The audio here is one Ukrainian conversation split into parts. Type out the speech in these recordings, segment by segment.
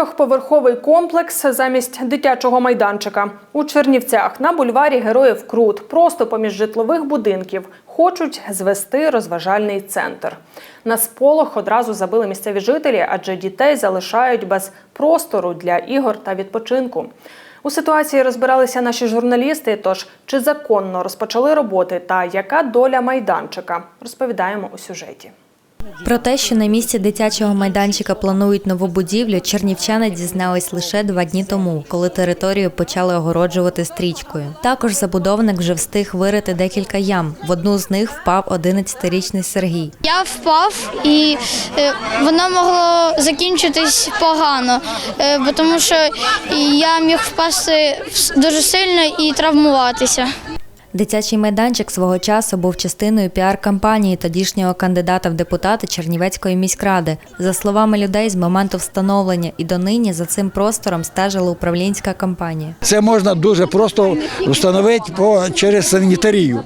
Трьохповерховий комплекс замість дитячого майданчика у Чернівцях на бульварі Героїв Крут, просто поміж житлових будинків, хочуть звести розважальний центр. На сполох одразу забили місцеві жителі, адже дітей залишають без простору для ігор та відпочинку. У ситуації розбиралися наші журналісти. Тож чи законно розпочали роботи та яка доля майданчика, розповідаємо у сюжеті. Про те, що на місці дитячого майданчика планують нову будівлю, чернівчани дізнались лише два дні тому, коли територію почали огороджувати стрічкою. Також забудовник вже встиг вирити декілька ям. В одну з них впав 11-річний Сергій. Я впав і е, воно могло закінчитись погано, е, бо тому що я міг впасти дуже сильно і травмуватися. Дитячий майданчик свого часу був частиною піар-кампанії тодішнього кандидата в депутати Чернівецької міськради. За словами людей, з моменту встановлення і донині за цим простором стежила управлінська кампанія. Це можна дуже просто встановити по, через санітарію.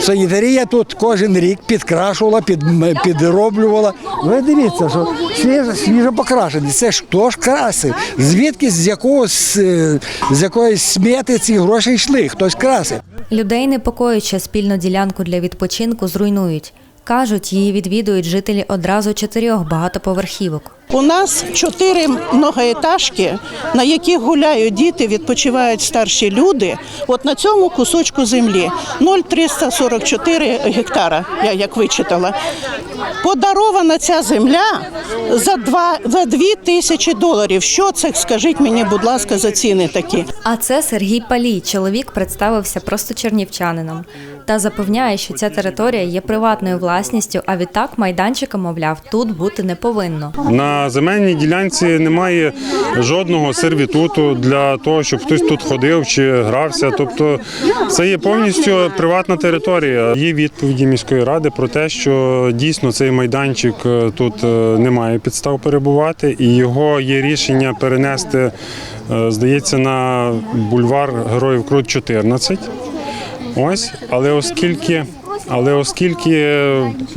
Санітарія тут кожен рік підкрашувала, під, підроблювала. Ви дивіться, що свіжо, свіжо покрашені. Це ж хто ж красив? Звідки з якогось е, з якоїсь смети ці гроші йшли? Хтось красив. Людей непокоїть, спільну ділянку для відпочинку зруйнують. Кажуть, її відвідують жителі одразу чотирьох багатоповерхівок. У нас чотири многоетажки, на яких гуляють діти, відпочивають старші люди. От на цьому кусочку землі 0,344 гектара, я як вичитала. Подарована ця земля за два за дві тисячі доларів. Що це? Скажіть мені, будь ласка, за ціни такі. А це Сергій Палій. Чоловік представився просто чернівчанином та запевняє, що ця територія є приватною власністю, а відтак майданчика, мовляв, тут бути не повинно. На земельній ділянці немає жодного сервітуту для того, щоб хтось тут ходив чи грався. Тобто це є повністю приватна територія. Є відповіді міської ради про те, що дійсно цей майданчик е, тут е, немає підстав перебувати, і його є рішення перенести, е, здається, на бульвар Героїв Крут 14. Ось, але оскільки. Але оскільки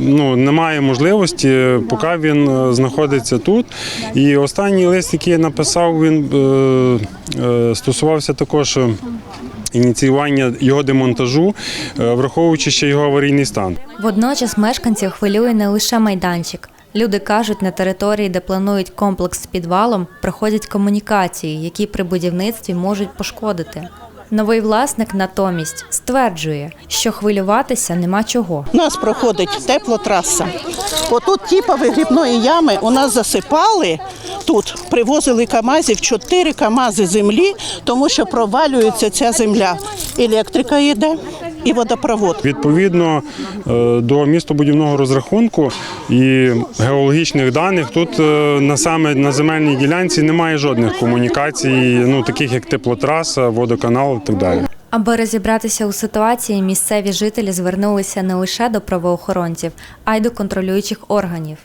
ну немає можливості, поки він е, знаходиться тут. І останній лист, який я написав, він е, е, стосувався також ініціювання його демонтажу, враховуючи ще його аварійний стан. Водночас мешканців хвилює не лише майданчик. Люди кажуть, на території, де планують комплекс з підвалом, проходять комунікації, які при будівництві можуть пошкодити. Новий власник натомість стверджує, що хвилюватися нема чого. У нас проходить теплотраса. Отут типа вигрібної ями у нас засипали. Тут привозили камазів, 4 камази землі, тому що провалюється ця земля. Електрика йде і водопровод. Відповідно е, до містобудівного розрахунку і геологічних даних, тут е, на саме на земельній ділянці немає жодних комунікацій, ну таких як теплотраса, водоканал і так далі. Аби розібратися у ситуації, місцеві жителі звернулися не лише до правоохоронців, а й до контролюючих органів.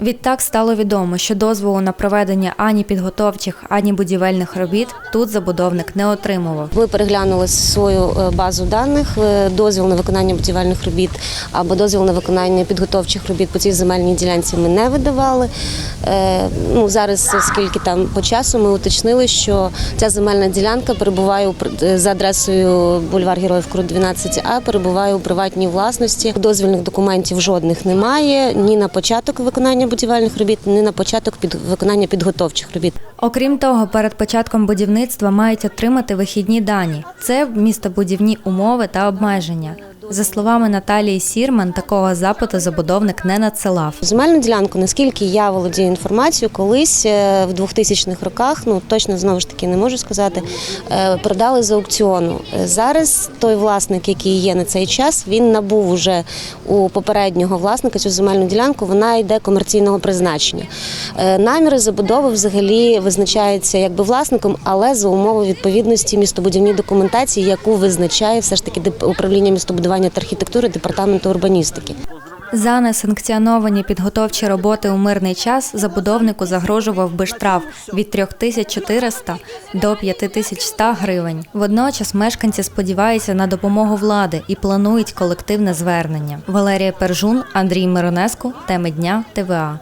Відтак стало відомо, що дозволу на проведення ані підготовчих, ані будівельних робіт тут забудовник не отримував. Ми переглянули свою е, базу даних, е, дозвіл на виконання будівельних робіт або дозвіл на виконання підготовчих робіт по цій земельній ділянці ми не видавали. Е, Ну, зараз, оскільки там по часу, ми уточнили, що ця земельна ділянка перебуває за адресою бульвар Героїв Крут 12А, перебуває у приватній власності. Дозвільних документів жодних немає ні на початок виконання будівельних робіт, ні на початок під виконання підготовчих робіт. Окрім того, перед початком будівництва мають отримати вихідні дані. Це містобудівні умови та обмеження. За словами Наталії Сірман, такого запиту забудовник не надсилав. Земельну ділянку, наскільки я володію інформацією, колись е, в 2000-х роках, ну точно знову ж таки не можу сказати, е, продали з аукціону. Зараз той власник, який є на цей час, він набув уже у попереднього власника цю земельну ділянку. Вона йде комерційного призначення. Е, Наміри забудови взагалі визначаються якби власником, але за умови відповідності містобудівній документації, яку визначає все ж таки управління містобудування та архітектури департаменту урбаністики. За несанкціоновані підготовчі роботи у мирний час забудовнику загрожував би штраф від 3400 до 5100 гривень. Водночас мешканці сподіваються на допомогу влади і планують колективне звернення. Валерія Пержун, Андрій Миронеску, теми дня ТВА.